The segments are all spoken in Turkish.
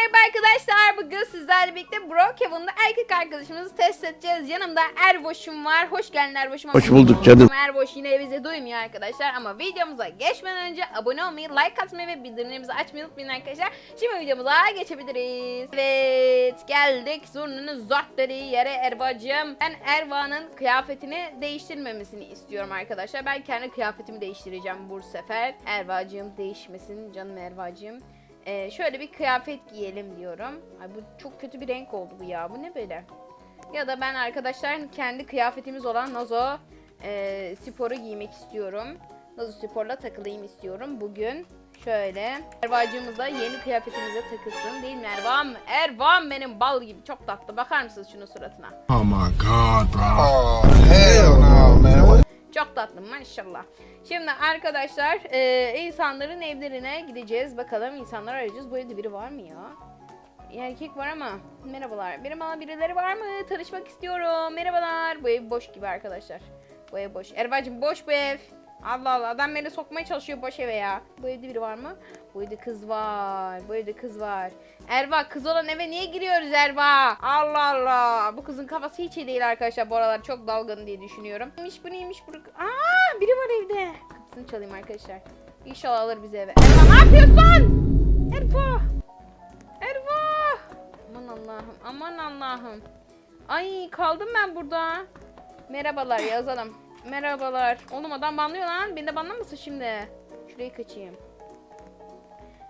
merhaba arkadaşlar. Bugün sizlerle birlikte Brookhaven'da erkek arkadaşımızı test edeceğiz. Yanımda Erboş'um var. Hoş geldin Erboş'um. Hoş bulduk canım. Erboş yine bizi duymuyor arkadaşlar. Ama videomuza geçmeden önce abone olmayı, like atmayı ve bildirimlerimizi açmayı unutmayın arkadaşlar. Şimdi videomuza geçebiliriz. Evet geldik zurnunun zort dediği yere Erbacığım. Ben Erva'nın kıyafetini değiştirmemesini istiyorum arkadaşlar. Ben kendi kıyafetimi değiştireceğim bu sefer. Ervacığım değişmesin canım Ervacığım. Ee, şöyle bir kıyafet giyelim diyorum. Ay bu çok kötü bir renk oldu bu ya. Bu ne böyle? Ya da ben arkadaşlar kendi kıyafetimiz olan Nazo e, sporu giymek istiyorum. Nazo sporla takılayım istiyorum bugün. Şöyle. Erva'cığımız da yeni kıyafetimize takılsın değil mi Ervam? Ervam benim bal gibi çok tatlı. Bakar mısınız şunun suratına? Oh my god, bro. Oh hell no? Çok tatlı maşallah. Şimdi arkadaşlar e, insanların evlerine gideceğiz. Bakalım insanlar arayacağız. Bu evde biri var mı ya? Erkek var ama. Merhabalar. Merhaba birileri var mı? Tanışmak istiyorum. Merhabalar. Bu ev boş gibi arkadaşlar. Bu ev boş. Erva'cığım boş bu ev. Allah Allah adam beni sokmaya çalışıyor boş eve ya. Bu evde biri var mı? Bu evde kız var. Bu evde kız var. Erva kız olan eve niye giriyoruz Erva? Allah Allah. Bu kızın kafası hiç iyi değil arkadaşlar. Bu aralar çok dalgın diye düşünüyorum. Neymiş bu neymiş bu? Aa biri var evde. Kapısını çalayım arkadaşlar. İnşallah alır bizi eve. Erva ne yapıyorsun? Erva. Erva. Aman Allah'ım. Aman Allah'ım. Ay kaldım ben burada. Merhabalar yazalım. Merhabalar. Oğlum adam banlıyor lan. Beni de banlamasın şimdi. Şuraya kaçayım.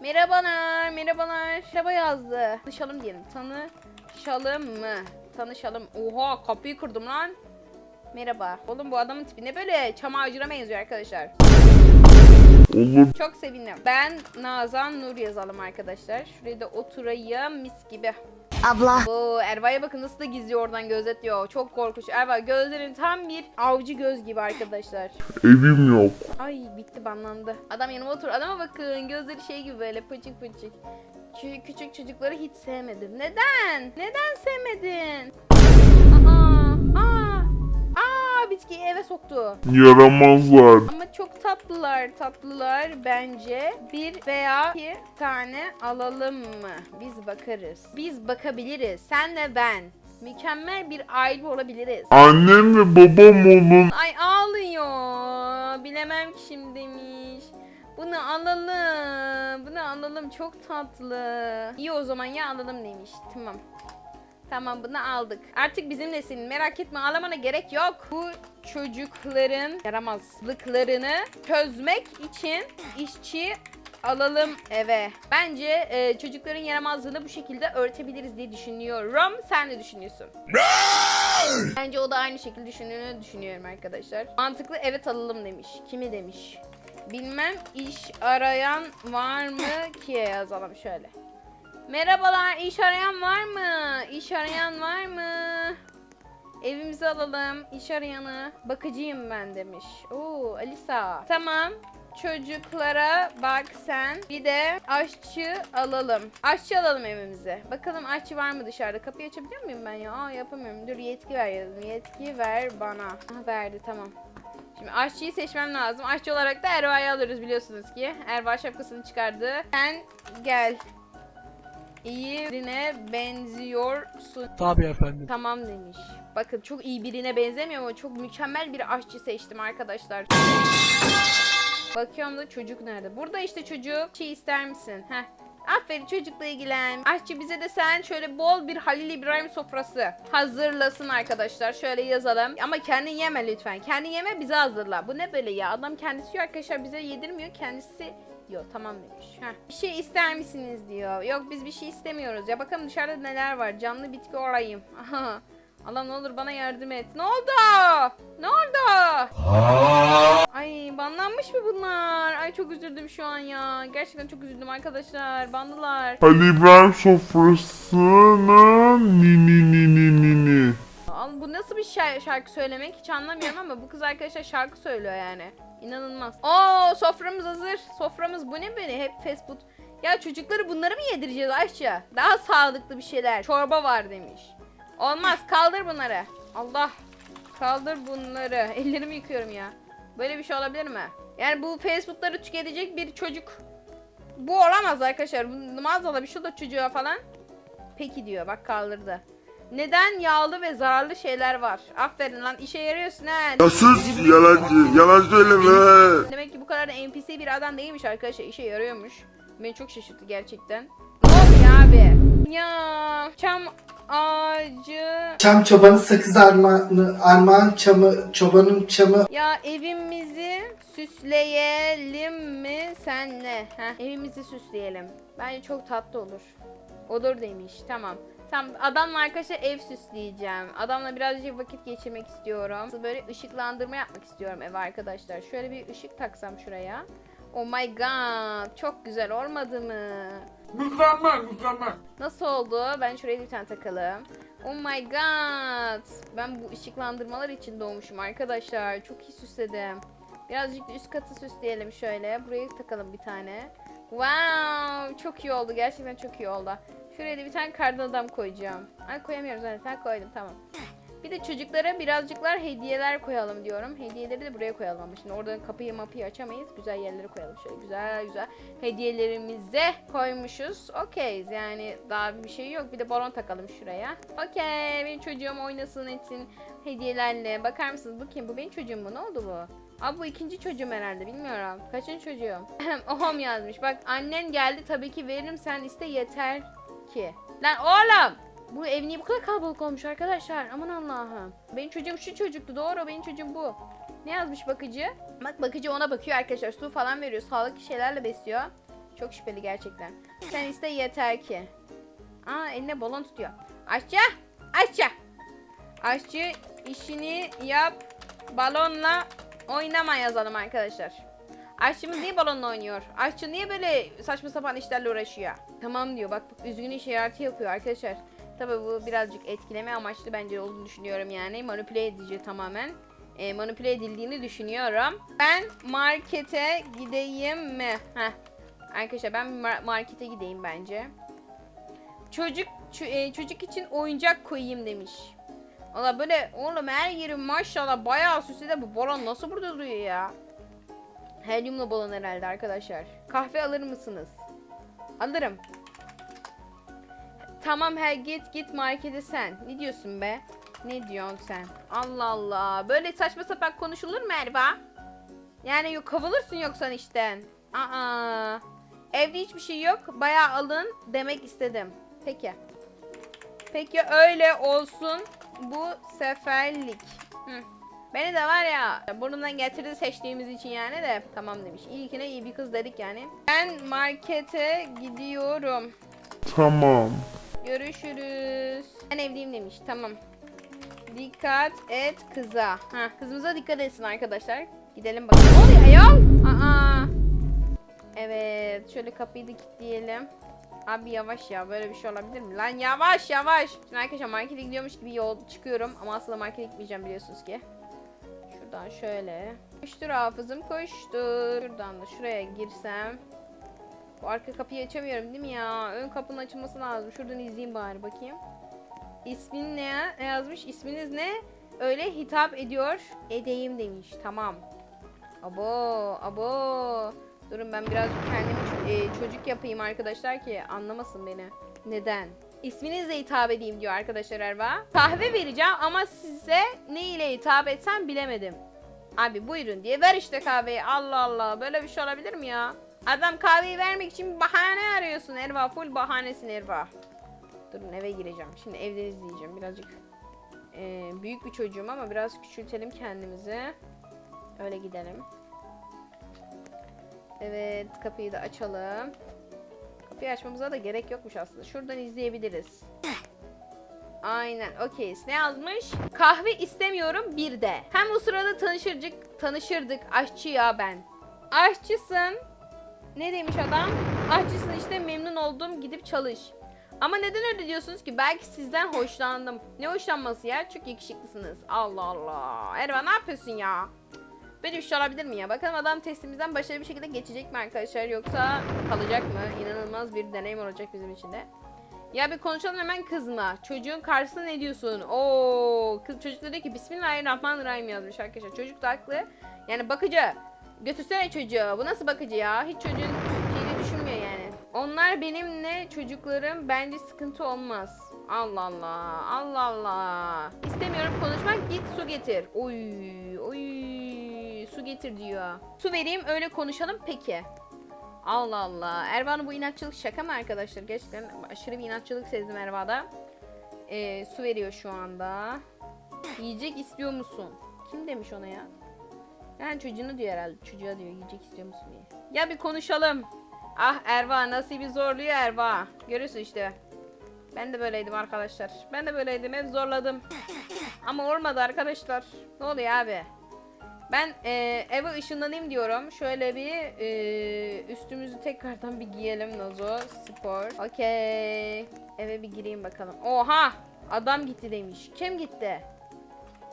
Merhabalar, merhabalar. Merhaba yazdı. Tanışalım diyelim. Tanışalım mı? Tanışalım. Oha kapıyı kırdım lan. Merhaba. Oğlum bu adamın tipi ne böyle? Çam ağacına benziyor arkadaşlar. Çok sevindim. Ben Nazan Nur yazalım arkadaşlar. Şuraya da oturayım mis gibi. Abla. Bu Erva'ya bakın nasıl da gizliyor oradan gözetliyor. Çok korkunç. Erva gözlerin tam bir avcı göz gibi arkadaşlar. Evim yok. Ay bitti banlandı. Adam yanıma otur. Adama bakın gözleri şey gibi böyle pıçık pıçık. Kü- küçük çocukları hiç sevmedim. Neden? Neden sevmedin? Aa, soktu. Yaramazlar. Ama çok tatlılar tatlılar bence. Bir veya iki tane alalım mı? Biz bakarız. Biz bakabiliriz. Senle ben. Mükemmel bir aile olabiliriz. Annem ve babam olun. Ay ağlıyor. Bilemem ki şimdi demiş. Bunu alalım. Bunu alalım. Çok tatlı. İyi o zaman ya alalım demiş. Tamam. Tamam bunu aldık. Artık bizimlesin. Merak etme ağlamana gerek yok. Bu çocukların yaramazlıklarını çözmek için işçi alalım eve. Bence e, çocukların yaramazlığını bu şekilde örtebiliriz diye düşünüyorum. Sen ne düşünüyorsun? Bence o da aynı şekilde düşündüğünü düşünüyorum arkadaşlar. Mantıklı evet alalım demiş. Kimi demiş? Bilmem iş arayan var mı ki yazalım şöyle. Merhabalar iş arayan var mı? İş arayan var mı? Evimizi alalım. İş arayanı. Bakıcıyım ben demiş. Oo Alisa. Tamam. Çocuklara bak sen. Bir de aşçı alalım. Aşçı alalım evimize. Bakalım aşçı var mı dışarıda? Kapıyı açabiliyor muyum ben ya? Aa yapamıyorum. Dur yetki ver yazdım. Yetki ver bana. Aha verdi tamam. Şimdi aşçıyı seçmem lazım. Aşçı olarak da Erva'yı alırız biliyorsunuz ki. Erva şapkasını çıkardı. Sen gel. İyi birine benziyorsun. Tabii efendim. Tamam demiş. Bakın çok iyi birine benzemiyor ama çok mükemmel bir aşçı seçtim arkadaşlar. Bakıyorum da çocuk nerede? Burada işte çocuk. Şey ister misin? Heh. Aferin çocukla ilgilen. Aşçı bize de sen şöyle bol bir Halil İbrahim sofrası hazırlasın arkadaşlar. Şöyle yazalım. Ama kendin yeme lütfen. Kendin yeme bize hazırla. Bu ne böyle ya? Adam kendisi yiyor arkadaşlar bize yedirmiyor. Kendisi diyor. Tamam demiş. Heh. Bir şey ister misiniz diyor. Yok biz bir şey istemiyoruz. Ya bakalım dışarıda neler var. Canlı bitki olayım. Aha. Allah ne olur bana yardım et. Ne oldu? Ne oldu? Ay banlanmış mı bunlar? Ay çok üzüldüm şu an ya. Gerçekten çok üzüldüm arkadaşlar. Bandılar. Ali İbrahim sofrasına ni ni ni ni ni ni. Al, bu nasıl bir şa- şarkı söylemek hiç anlamıyorum ama bu kız arkadaşlar şarkı söylüyor yani. İnanılmaz. Oo soframız hazır. Soframız bu ne böyle? Hep fast food. Ya çocukları bunları mı yedireceğiz Ayşe? Daha sağlıklı bir şeyler. Çorba var demiş. Olmaz kaldır bunları. Allah. Kaldır bunları. Ellerimi yıkıyorum ya. Böyle bir şey olabilir mi? Yani bu fast foodları tüketecek bir çocuk Bu olamaz arkadaşlar. Mağazada bir şurada çocuğa falan. Peki diyor bak kaldırdı. Neden yağlı ve zararlı şeyler var? Aferin lan işe yarıyorsun ha. Ya sus yalancı. Yalan söyleme. Demek ki bu kadar da NPC bir adam değilmiş arkadaşlar. işe yarıyormuş. Beni çok şaşırttı gerçekten. Ne oluyor abi? Ya çam ağacı. Çam çobanı sakız armağanı, armağan çamı, çobanın çamı. Ya evimizi süsleyelim mi senle? Heh, evimizi süsleyelim. Bence çok tatlı olur. Olur demiş. Tamam. Tamam adamla arkadaşlar ev süsleyeceğim. Adamla birazcık vakit geçirmek istiyorum. Böyle ışıklandırma yapmak istiyorum eve arkadaşlar. Şöyle bir ışık taksam şuraya. Oh my god. Çok güzel olmadı mı? Mükemmel mükemmel. Nasıl oldu? Ben şuraya bir tane takalım. Oh my god. Ben bu ışıklandırmalar için doğmuşum arkadaşlar. Çok iyi süsledim. Birazcık da üst katı süsleyelim şöyle. Buraya takalım bir tane. Wow, çok iyi oldu. Gerçekten çok iyi oldu. Şuraya da bir tane kardan adam koyacağım. Ay koyamıyoruz zaten. Koydum tamam. Bir de çocuklara birazcıklar hediyeler koyalım diyorum. Hediyeleri de buraya koyalım ama şimdi oradan kapıyı mapıyı açamayız. Güzel yerlere koyalım şöyle güzel güzel. Hediyelerimizi de koymuşuz. Okeyiz yani daha bir şey yok. Bir de balon takalım şuraya. Okey benim çocuğum oynasın etsin hediyelerle. Bakar mısınız bu kim? Bu benim çocuğum mu? Ne oldu bu? Abi bu ikinci çocuğum herhalde bilmiyorum. Kaçıncı çocuğum? Ohom yazmış. Bak annen geldi tabii ki veririm sen iste yeter ki. Lan oğlum! Bu ev niye bu kadar kalabalık olmuş arkadaşlar? Aman Allah'ım. Benim çocuğum şu çocuktu doğru benim çocuğum bu. Ne yazmış bakıcı? Bak bakıcı ona bakıyor arkadaşlar. Su falan veriyor. Sağlıklı şeylerle besliyor. Çok şüpheli gerçekten. Sen iste yeter ki. Aa eline balon tutuyor. Aşçı! Aşçı! Aşçı işini yap. Balonla oynama yazalım arkadaşlar. Aşçımız niye balonla oynuyor? Aşçı niye böyle saçma sapan işlerle uğraşıyor? Tamam diyor. Bak üzgün işareti yapıyor arkadaşlar. Tabii bu birazcık etkileme amaçlı bence olduğunu düşünüyorum yani. Manipüle edici tamamen. E, manipüle edildiğini düşünüyorum. Ben markete gideyim mi? Heh. Arkadaşlar ben mar- markete gideyim bence. Çocuk ço- e, çocuk için oyuncak koyayım demiş. Valla böyle oğlum her yeri maşallah bayağı süsledi. Bu balon nasıl burada duruyor ya? Helyumlu balon herhalde arkadaşlar. Kahve alır mısınız? Alırım. Tamam he git git markete sen. Ne diyorsun be? Ne diyorsun sen? Allah Allah. Böyle saçma sapan konuşulur mu Erva? Yani yok kovulursun yoksa işten. Aa. Evde hiçbir şey yok. Bayağı alın demek istedim. Peki. Peki öyle olsun bu seferlik. Hı. Beni de var ya burnumdan getirdi seçtiğimiz için yani de tamam demiş. İlkine iyi bir kız dedik yani. Ben markete gidiyorum. Tamam. Görüşürüz. Ben evliyim demiş. Tamam. Dikkat et kıza. Ha, kızımıza dikkat etsin arkadaşlar. Gidelim bakalım. Ne oluyor ayol? Aa. Evet. Şöyle kapıyı da kilitleyelim. Abi yavaş ya. Böyle bir şey olabilir mi? Lan yavaş yavaş. Şimdi arkadaşlar markete gidiyormuş gibi yol çıkıyorum. Ama aslında markete gitmeyeceğim biliyorsunuz ki. Şuradan şöyle. Koştur hafızım koştur. Şuradan da şuraya girsem. Bu arka kapıyı açamıyorum değil mi ya? Ön kapının açılması lazım. Şuradan izleyeyim bari bakayım. İsmin ne, ne yazmış? İsminiz ne? Öyle hitap ediyor. Edeyim demiş. Tamam. Abo, abo. Durun ben biraz kendimi e, çocuk yapayım arkadaşlar ki anlamasın beni. Neden? İsminizle hitap edeyim diyor arkadaşlar Erva. Kahve vereceğim ama size ne ile hitap etsem bilemedim. Abi buyurun diye ver işte kahveyi. Allah Allah böyle bir şey olabilir mi ya? Adam kahveyi vermek için bahane arıyorsun Erva. Full bahanesin Erva. Durun eve gireceğim. Şimdi evde izleyeceğim. Birazcık e, büyük bir çocuğum ama biraz küçültelim kendimizi. Öyle gidelim. Evet kapıyı da açalım. Kapıyı açmamıza da gerek yokmuş aslında. Şuradan izleyebiliriz. Aynen okeyiz. Ne yazmış? Kahve istemiyorum bir de. Hem o sırada tanışırdık, tanışırdık. Aşçı ya ben. Aşçısın. Ne demiş adam? Aşçısın işte memnun oldum gidip çalış. Ama neden öyle diyorsunuz ki? Belki sizden hoşlandım. Ne hoşlanması ya? Çok yakışıklısınız. Allah Allah. Erva ne yapıyorsun ya? Böyle bir şey olabilir mi ya? Bakalım adam testimizden başarılı bir şekilde geçecek mi arkadaşlar? Yoksa kalacak mı? İnanılmaz bir deneyim olacak bizim için de. Ya bir konuşalım hemen kızma. Çocuğun karşısında ne diyorsun? Oo, kız çocuk da ki Bismillahirrahmanirrahim yazmış arkadaşlar. Çocuk da haklı. Yani bakıcı. Götürsene çocuğu. Bu nasıl bakıcı ya? Hiç çocuğun şeyini düşünmüyor yani. Onlar benimle çocuklarım bence sıkıntı olmaz. Allah Allah. Allah Allah. İstemiyorum konuşmak git su getir. Oy oy su getir diyor. Su vereyim öyle konuşalım peki. Allah Allah. Erva'nın bu inatçılık şaka mı arkadaşlar? Gerçekten aşırı bir inatçılık sezdim Erva'da. Ee, su veriyor şu anda. Yiyecek istiyor musun? Kim demiş ona ya? Yani çocuğunu diyor herhalde. Çocuğa diyor yiyecek istiyor musun diye. Ya bir konuşalım. Ah Erva nasibi zorluyor Erva. Görüyorsun işte. Ben de böyleydim arkadaşlar. Ben de böyleydim hep zorladım. Ama olmadı arkadaşlar. Ne oluyor abi? Ben e, eve ışınlanayım diyorum. Şöyle bir e, üstümüzü tekrardan bir giyelim Nazo. Spor. Okey. Eve bir gireyim bakalım. Oha! Adam gitti demiş. Kim gitti?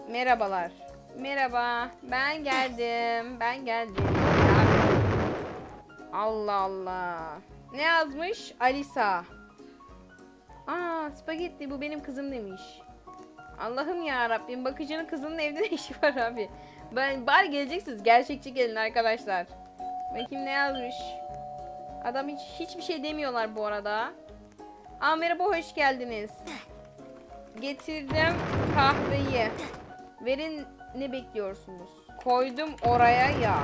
Merhabalar. Merhaba. Ben geldim. Ben geldim. Allah Allah. Ne yazmış? Alisa. Aa, spagetti bu benim kızım demiş. Allah'ım ya Rabbim bakıcının kızının evde ne işi var abi? Ben bari geleceksiniz. Gerçekçi gelin arkadaşlar. Bakayım ne yazmış. Adam hiç hiçbir şey demiyorlar bu arada. Aa merhaba hoş geldiniz. Getirdim kahveyi. Verin ne bekliyorsunuz? Koydum oraya ya.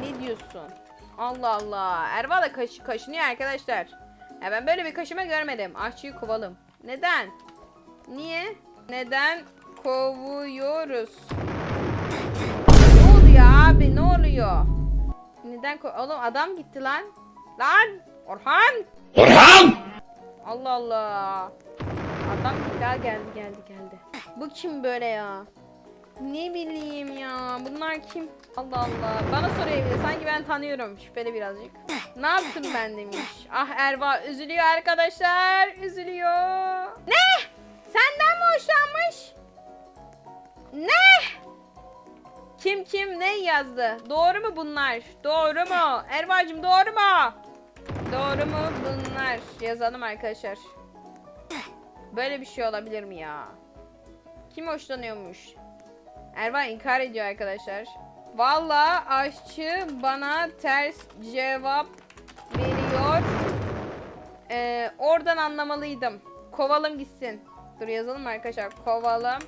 Ne diyorsun? Allah Allah. Erva da kaş kaşınıyor arkadaşlar. Ya ben böyle bir kaşıma görmedim. Aşçıyı kovalım. Neden? Niye? Neden kovuyoruz? Abi? Ne oluyor? Neden ko Oğlum adam gitti lan. Lan! Orhan! Orhan! Allah Allah. Adam daha geldi geldi geldi. Bu kim böyle ya? Ne bileyim ya. Bunlar kim? Allah Allah. Bana soruyor bir de. Sanki ben tanıyorum. Şüpheli birazcık. Ne yaptım ben demiş. Ah Erva üzülüyor arkadaşlar. Üzülüyor. Ne? Senden mi hoşlanmış? Ne? Kim kim ne yazdı? Doğru mu bunlar? Doğru mu? Erva'cığım doğru mu? Doğru mu bunlar? Yazalım arkadaşlar. Böyle bir şey olabilir mi ya? Kim hoşlanıyormuş? Erva inkar ediyor arkadaşlar. Valla aşçı bana ters cevap veriyor. Ee, oradan anlamalıydım. Kovalım gitsin. Dur yazalım arkadaşlar. Kovalım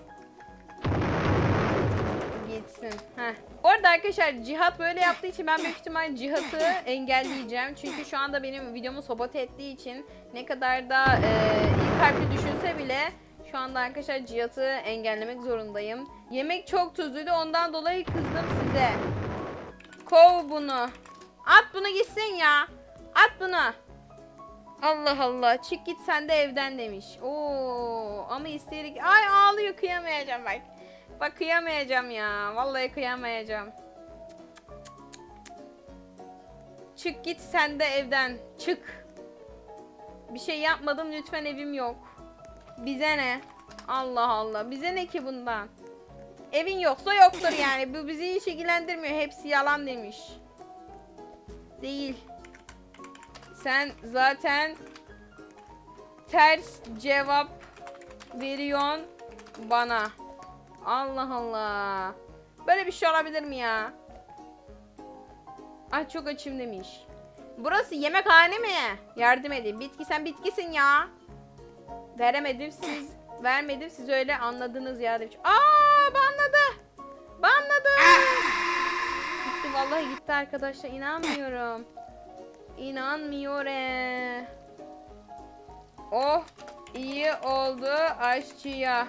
gitsin. Heh. Orada arkadaşlar Cihat böyle yaptığı için ben büyük ihtimal Cihat'ı engelleyeceğim. Çünkü şu anda benim videomu sabote ettiği için ne kadar da e, iyi kalpli düşünse bile şu anda arkadaşlar Cihat'ı engellemek zorundayım. Yemek çok tuzluydu ondan dolayı kızdım size. Kov bunu. At bunu gitsin ya. At bunu. Allah Allah. Çık git sen de evden demiş. Oo ama isteyerek ay ağlıyor kıyamayacağım bak. Bak kıyamayacağım ya. Vallahi kıyamayacağım. Çık git sen de evden. Çık. Bir şey yapmadım lütfen evim yok. Bize ne? Allah Allah. Bize ne ki bundan? Evin yoksa yoktur yani. Bu bizi hiç ilgilendirmiyor. Hepsi yalan demiş. Değil. Sen zaten ters cevap veriyorsun bana. Allah Allah. Böyle bir şey olabilir mi ya? Ay çok açım demiş. Burası yemekhane mi? Yardım edin. Bitki sen bitkisin ya. Veremedim siz. Vermedim siz öyle anladınız ya demiş. Aa banladı. Banladı. gitti vallahi gitti arkadaşlar. İnanmıyorum. İnanmıyorum. Oh iyi oldu aşçıya.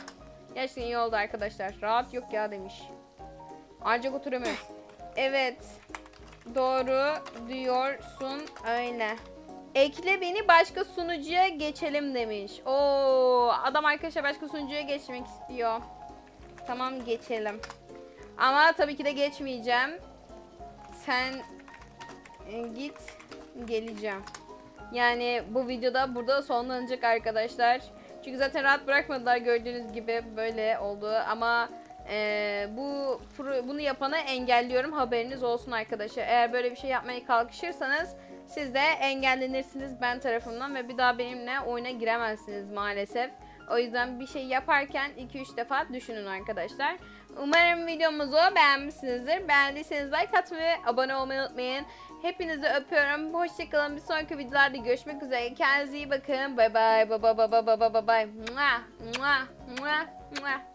Gerçekten iyi oldu arkadaşlar. Rahat yok ya demiş. Ancak oturamıyoruz. Evet. Doğru diyorsun öyle. Ekle beni başka sunucuya geçelim demiş. Oo, adam arkadaşlar başka sunucuya geçmek istiyor. Tamam geçelim. Ama tabii ki de geçmeyeceğim. Sen e, git geleceğim. Yani bu videoda burada sonlanacak arkadaşlar. Çünkü zaten rahat bırakmadılar gördüğünüz gibi böyle oldu ama e, bu bunu yapanı engelliyorum haberiniz olsun arkadaşlar. Eğer böyle bir şey yapmaya kalkışırsanız siz de engellenirsiniz ben tarafımdan ve bir daha benimle oyuna giremezsiniz maalesef. O yüzden bir şey yaparken 2-3 defa düşünün arkadaşlar. Umarım videomuzu beğenmişsinizdir. Beğendiyseniz like atmayı abone olmayı unutmayın. Hepinizi öpüyorum. Hoşçakalın. Bir sonraki videolarda görüşmek üzere. Kendinize iyi bakın. Bay bay. Bay bay bay bay bay bay bay. Mua, mua, mua, mua.